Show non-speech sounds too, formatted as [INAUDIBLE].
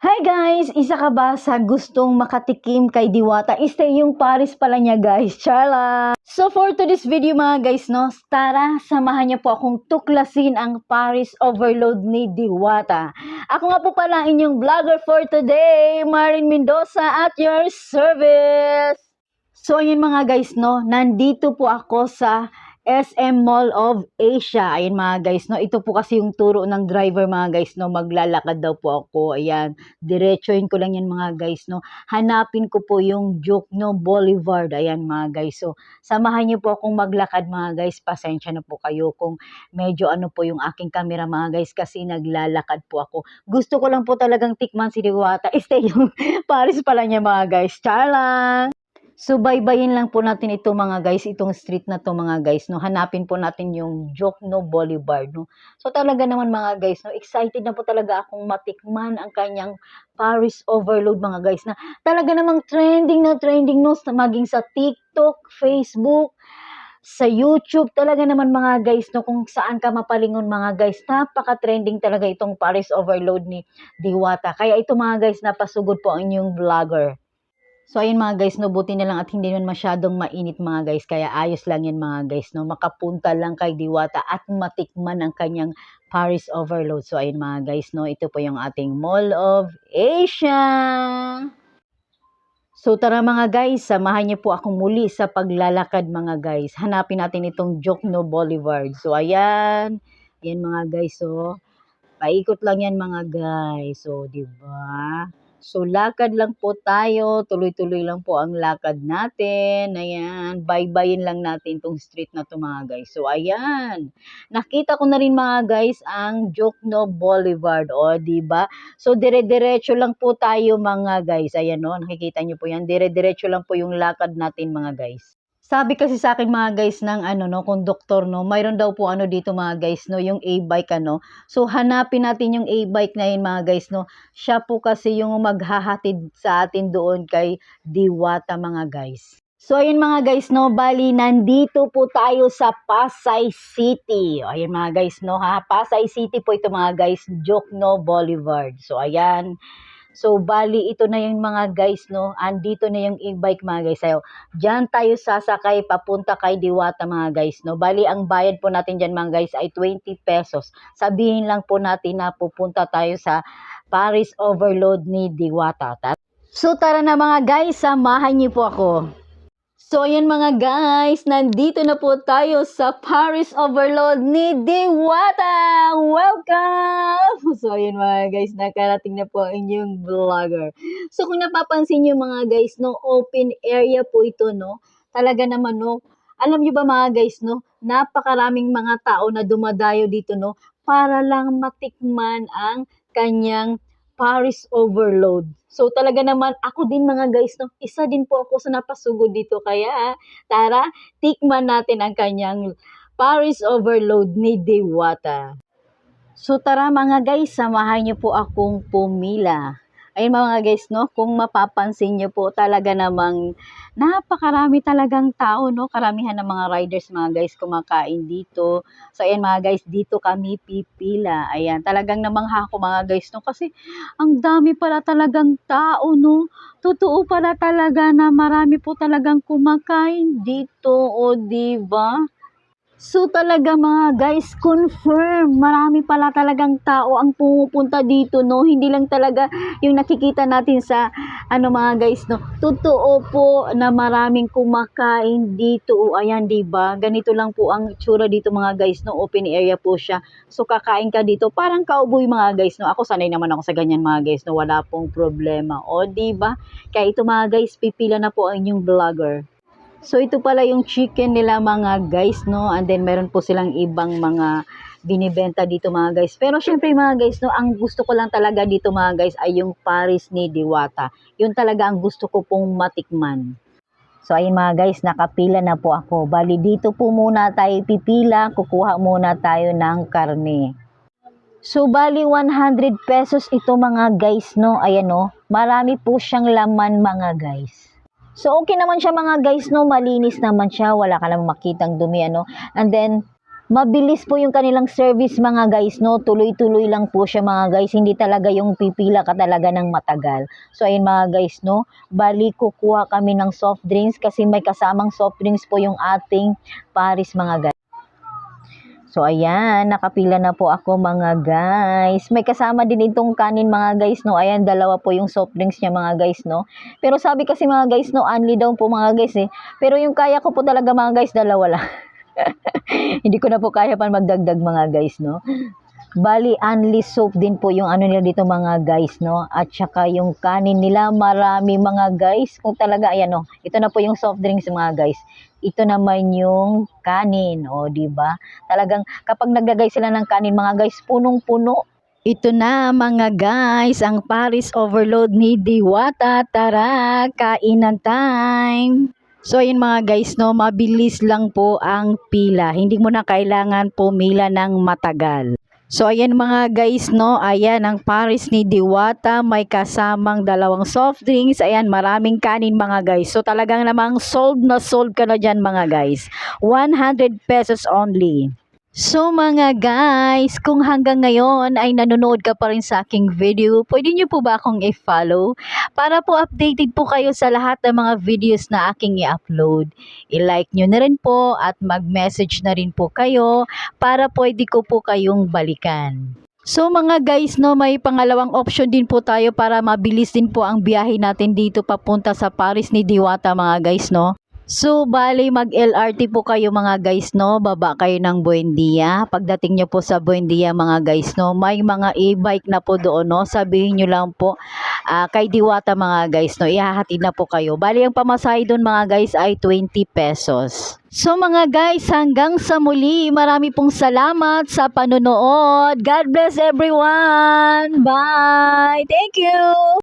Hi guys! Isa ka ba sa gustong makatikim kay Diwata? Stay yung Paris pala niya guys. Charla! So for today's video mga guys, no, tara, samahan niyo po akong tuklasin ang Paris Overload ni Diwata. Ako nga po pala inyong vlogger for today, Marin Mendoza at your service! So ayun mga guys, no, nandito po ako sa SM Mall of Asia. Ayan mga guys, no. Ito po kasi yung turo ng driver mga guys, no. Maglalakad daw po ako. Ayan. Diretsuhin ko lang yan mga guys, no. Hanapin ko po yung Jokno Boulevard. Ayan mga guys. So, samahan niyo po akong maglakad mga guys. Pasensya na po kayo kung medyo ano po yung aking camera mga guys kasi naglalakad po ako. Gusto ko lang po talagang tikman si Diwata. [LAUGHS] Stay yung Paris pala niya mga guys. Char lang! So, lang po natin ito mga guys, itong street na to mga guys, no. Hanapin po natin yung Jokno Boulevard, no. So, talaga naman mga guys, no, excited na po talaga akong matikman ang kanyang Paris Overload mga guys, na talaga namang trending na trending, no, sa- maging sa TikTok, Facebook, sa YouTube, talaga naman mga guys, no, kung saan ka mapalingon mga guys, napaka-trending talaga itong Paris Overload ni Diwata. Kaya ito mga guys, napasugod po ang inyong vlogger. So, ayun mga guys, no, buti na lang at hindi naman masyadong mainit mga guys. Kaya ayos lang yan mga guys, no. Makapunta lang kay Diwata at matikman ang kanyang Paris Overload. So, ayun mga guys, no, ito po yung ating Mall of Asia. So, tara mga guys, samahan niyo po ako muli sa paglalakad mga guys. Hanapin natin itong Jokno Boulevard. So, ayan. Ayan mga guys, so. Paikot lang yan mga guys. So, di ba? So, lakad lang po tayo. Tuloy-tuloy lang po ang lakad natin. Ayan. Baybayin lang natin tong street na to mga guys. So, ayan. Nakita ko na rin mga guys ang Jokno Boulevard. O, ba? So, dire-diretso lang po tayo mga guys. Ayan o. Nakikita nyo po yan. Dire-diretso lang po yung lakad natin mga guys. Sabi kasi sa akin mga guys ng ano no, konduktor no, mayroon daw po ano dito mga guys no, yung A-bike ano. So hanapin natin yung A-bike na yun mga guys no. Siya po kasi yung maghahatid sa atin doon kay Diwata mga guys. So ayun mga guys no, bali nandito po tayo sa Pasay City. O, Ayan mga guys no ha, Pasay City po ito mga guys, Jokno Boulevard. So ayan. So, bali, ito na yung mga guys, no? Andito na yung e-bike, mga guys. Ayo, Diyan tayo sasakay papunta kay Diwata, mga guys, no? Bali, ang bayad po natin dyan, mga guys, ay 20 pesos. Sabihin lang po natin na pupunta tayo sa Paris Overload ni Diwata. Ta- So, tara na mga guys, samahan niyo po ako. So, ayan mga guys, nandito na po tayo sa Paris Overload ni Diwata! Welcome! [LAUGHS] So, ayan mga guys, nakarating na po inyong vlogger. So, kung napapansin nyo mga guys, no, open area po ito, no? Talaga naman, no? Alam nyo ba mga guys, no? Napakaraming mga tao na dumadayo dito, no? Para lang matikman ang kanyang Paris Overload. So talaga naman ako din mga guys, no, isa din po ako sa napasugod dito. Kaya tara, tikman natin ang kanyang Paris Overload ni Dewata. So tara mga guys, samahan niyo po akong pumila. Ayun mga guys, no, kung mapapansin niyo po talaga namang napakarami talagang tao, no, karamihan ng mga riders mga guys kumakain dito. So ayan mga guys, dito kami pipila. Ayan, talagang namangha ako mga guys, no, kasi ang dami pala talagang tao, no. Totoo pala talaga na marami po talagang kumakain dito, o di ba? So talaga mga guys, confirm, marami pala talagang tao ang pumupunta dito, no? Hindi lang talaga yung nakikita natin sa ano mga guys, no? Totoo po na maraming kumakain dito. O, ayan, 'di ba? Ganito lang po ang tsura dito mga guys, no? Open area po siya. So kakain ka dito, parang cowboy mga guys, no? Ako sanay naman ako sa ganyan mga guys, no? Wala pong problema. O, 'di ba? Kaya ito mga guys, pipila na po ang inyong vlogger. So ito pala yung chicken nila mga guys, no? And then meron po silang ibang mga binibenta dito mga guys. Pero syempre mga guys, no, ang gusto ko lang talaga dito mga guys ay yung Paris ni Diwata. Yun talaga ang gusto ko pong matikman. So ayun mga guys, nakapila na po ako. Bali dito po muna tayo pipila, kukuha muna tayo ng karne. So bali 100 pesos ito mga guys, no? Ayan no, marami po siyang laman mga guys. So, okay naman siya mga guys, no? Malinis naman siya. Wala ka namang makitang dumi, ano? And then, Mabilis po yung kanilang service mga guys, no? Tuloy-tuloy lang po siya mga guys. Hindi talaga yung pipila ka talaga ng matagal. So ayun mga guys, no? Bali kukuha kami ng soft drinks kasi may kasamang soft drinks po yung ating Paris mga guys. So ayan, nakapila na po ako mga guys. May kasama din itong kanin mga guys, no? Ayan, dalawa po yung soft drinks niya mga guys, no? Pero sabi kasi mga guys, no, only daw po mga guys eh. Pero yung kaya ko po talaga mga guys, dalawa lang. [LAUGHS] Hindi ko na po kaya pa magdagdag mga guys, no? Bali, only soap din po yung ano nila dito mga guys, no? At saka yung kanin nila, marami mga guys. Kung talaga, ayan, no? Ito na po yung soft drinks mga guys. Ito naman yung kanin, o, di ba? Talagang, kapag naglagay sila ng kanin mga guys, punong-puno. Ito na mga guys, ang Paris Overload ni Diwata. Tara, kainan time! So ayun mga guys no, mabilis lang po ang pila. Hindi mo na kailangan pumila ng matagal. So ayan mga guys no, ayan ang Paris ni Diwata may kasamang dalawang soft drinks. Ayan maraming kanin mga guys. So talagang namang sold na sold ka na dyan mga guys. 100 pesos only. So mga guys, kung hanggang ngayon ay nanonood ka pa rin sa aking video, pwede niyo po ba akong i-follow para po updated po kayo sa lahat ng mga videos na aking i-upload. I-like nyo na rin po at mag-message na rin po kayo para pwede ko po kayong balikan. So mga guys, no, may pangalawang option din po tayo para mabilis din po ang biyahe natin dito papunta sa Paris ni Diwata mga guys, no. So, bali mag-LRT po kayo mga guys, no? Baba kayo ng Buendia. Pagdating nyo po sa Buendia mga guys, no? May mga e-bike na po doon, no? Sabihin nyo lang po ah, kay Diwata mga guys, no? Ihahatid na po kayo. Bali, ang pamasahe doon mga guys ay 20 pesos. So mga guys, hanggang sa muli, marami pong salamat sa panonood. God bless everyone! Bye! Thank you!